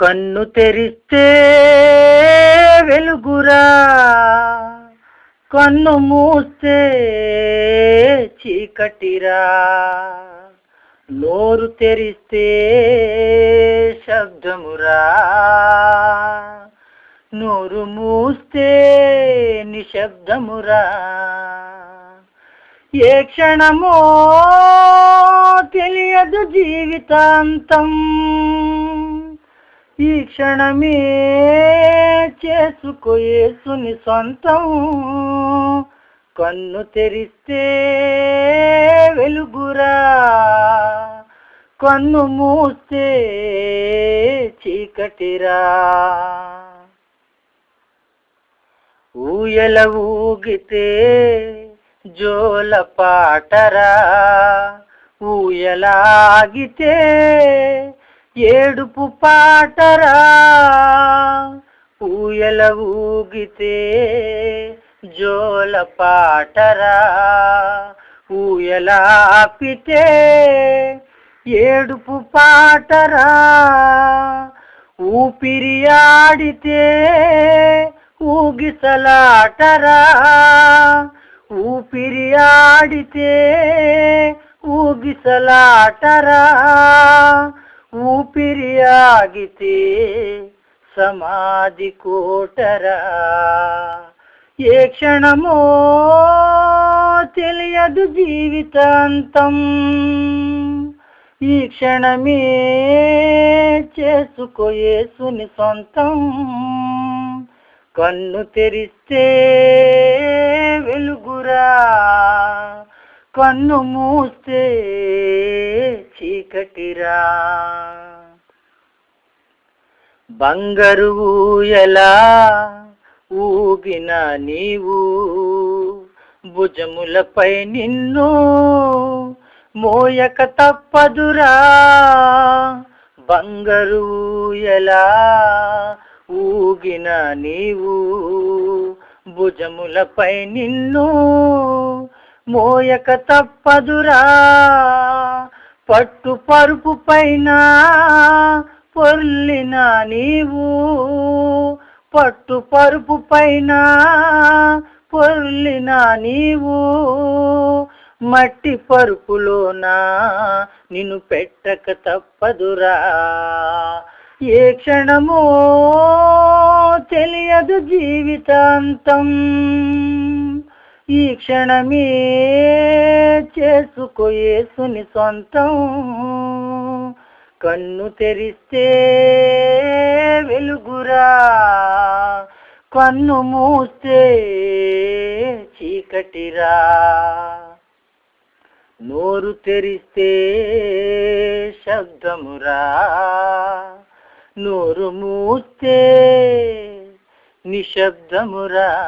కన్ను తెరిస్తే వెలుగురా. కన్ను మూస్తే చీకటిరా. నోరు తెరిస్తే శబ్దమురా. నోరు మూస్తే నిశ్శబ్దమురా. ఏ క్షణమో తెలియదు జీవితాంతం. ఈ క్షణమే చేసుకోయేసుని సొంతం. కన్ను తెరిస్తే వెలుగురా. కన్ను మూస్తే చీకటిరా. ఊయల ఊగితే జోల పాటరా. ఊయలాగితే ఏడుపు పాటరా ఊయల ఊగితే జోల పాటరా ఊయలాపితే ఏడుపు పాటరా ఊపిరి ఆడితే ఊగిసలాటరా ఊపిరి ఆడితే ఊగిసలాటరా ఊపిరి ఆగితే సమాధి కోటరా. ఏ క్షణమో తెలియదు జీవితాంతం. ఈ క్షణమే చేసుకో యేసుని సొంతం. కన్ను తెరిస్తే కన్ను మూస్తే చీకటిరా. బంగారు ఎలా ఊగిన నీవు భుజములపై నిన్ను మోయక తప్పదురా. బంగారు ఎలా ఊగిన నీవు భుజములపై నిన్ను మోయక తప్పదురా. పట్టు పరుపు పైన పొర్లిన నీవు. పట్టు పరుపు పైన పొర్లిన నీవు. మట్టి పరుపులోన నిన్ను పెట్టక తప్పదురా. ఏ క్షణమో తెలియదు జీవితాంతం. ఈ క్షణమే చేసుకో యేసుని సొంతం. కన్ను తెరిస్తే వెలుగురా. కన్ను మూస్తే చీకటిరా. నోరు తెరిస్తే శబ్దమురా. నోరు మూస్తే నిశ్శబ్దమురా.